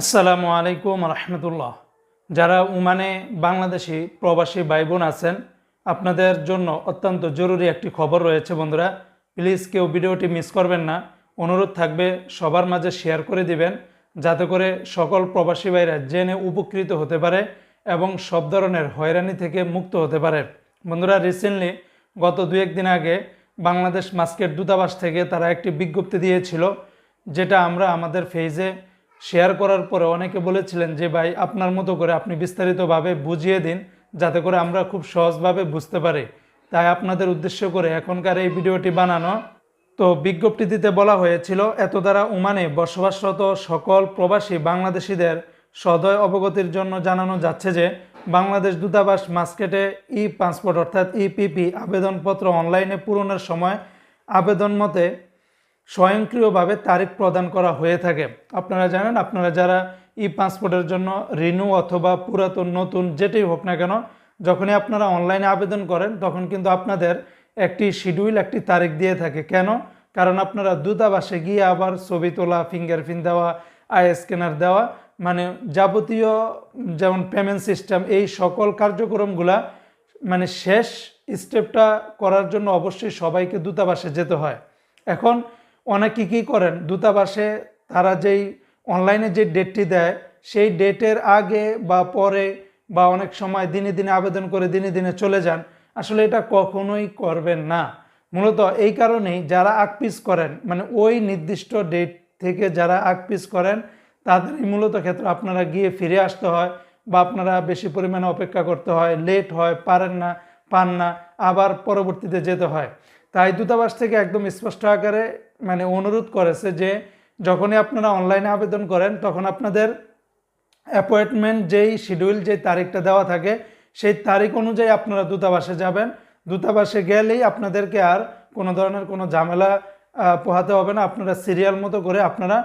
আসসালামু আলাইকুম রহমতুল্লাহ। যারা উমানে বাংলাদেশি প্রবাসী ভাই বোন আছেন, আপনাদের জন্য অত্যন্ত জরুরি একটি খবর রয়েছে বন্ধুরা। প্লিজ কেউ ভিডিওটি মিস করবেন না। অনুরোধ থাকবে সবার মাঝে শেয়ার করে দিবেন, যাতে করে সকল প্রবাসী ভাইরা জেনে উপকৃত হতে পারে এবং সব ধরনের হয়রানি থেকে মুক্ত হতে পারে। বন্ধুরা রিসেন্টলি গত দু একদিন আগে বাংলাদেশ মাস্কের দূতাবাস থেকে তারা একটি বিজ্ঞপ্তি দিয়েছিল, যেটা আমরা আমাদের ফেজে শেয়ার করার পরে অনেকে বলেছিলেন যে, ভাই, আপনার মতো করে আপনি বিস্তারিতভাবে বুঝিয়ে দিন যাতে করে আমরা খুব সহজভাবে বুঝতে পারি। তাই আপনাদের উদ্দেশ্য করে এখনকার এই ভিডিওটি বানানো। তো বিজ্ঞপ্তিতে বলা হয়েছিল, এত দ্বারা ওমানে বসবাসরত সকল প্রবাসী বাংলাদেশিদের সদয় অবগতির জন্য জানানো যাচ্ছে যে, বাংলাদেশ দূতাবাস মাস্কেটে ই পাসপোর্ট অর্থাৎ ইপিপি আবেদনপত্র অনলাইনে পূরণের সময় আবেদন মতে স্বয়ংক্রিয়ভাবে তারিখ প্রদান করা হয়ে থাকে। আপনারা জানেন, আপনারা যারা ই পাসপোর্টের জন্য রিনিউ অথবা পুরাতন, নতুন যেটাই হোক না কেন, যখনই আপনারা অনলাইনে আবেদন করেন, তখন কিন্তু আপনাদের একটি শিডিউল একটি তারিখ দিয়ে থাকে। কেন? কারণ আপনারা দূতাবাসে গিয়ে আবার ছবি তোলা ফিঙ্গারপ্রিন্ট দেওয়া, আই স্ক্যানার দেওয়া মানে যাবতীয় যেমন পেমেন্ট সিস্টেম এই সকল কার্যক্রমগুলা মানে শেষ স্টেপটা করার জন্য অবশ্যই সবাইকে দূতাবাসে যেতে হয়। এখন অনেকে কী করেন? দূতাবাসে তারা যেই অনলাইনে যে ডেটটি দেয়, সেই ডেটের আগে বা পরে বা অনেক সময় দিনে দিনে আবেদন করে দিনে দিনে চলে যান। আসলে এটা কখনোই করবেন না। মূলত এই কারণেই যারা আকপিস করেন মানে ওই নির্দিষ্ট ডেট থেকে যারা আকপিস করেন, তাদেরই মূলত ক্ষেত্রে আপনারা গিয়ে ফিরে আসতে হয় বা আপনারা বেশি পরিমাণে অপেক্ষা করতে হয় লেট হয়, পারেন না, পান না, আবার পরবর্তীতে যেতে হয়। তাই দূতাবাস থেকে একদম স্পষ্ট আকারে মানে অনুরোধ করেছে যে যখনই আপনারা অনলাইনে আবেদন করেন, তখন আপনাদের অ্যাপয়েন্টমেন্ট যেই শিডিউল যেই তারিখটা দেওয়া থাকে, সেই তারিখ অনুযায়ী আপনারা দূতাবাসে যাবেন। দূতাবাসে গেলেই আপনাদেরকে আর কোনো ধরনের কোনো ঝামেলা পোহাতে হবে না। আপনারা সিরিয়াল মতো করে আপনারা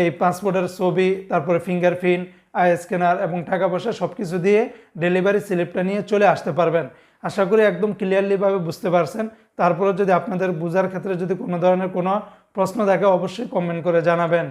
এই পাসপোর্টের ছবি, তারপরে ফিঙ্গারপ্রিন্ট আই স্ক্যানার এবং টাকা পয়সা সব কিছু দিয়ে ডেলিভারি স্লিপটা নিয়ে চলে আসতে পারবেন। আশা করি একদম ক্লিয়ারলিভাবে বুঝতে পারছেন। তারপরে যদি আপনাদের বোঝার ক্ষেত্রে যদি কোনো ধরনের কোনো প্রশ্ন থাকে, অবশ্যই কমেন্ট করে জানাবেন।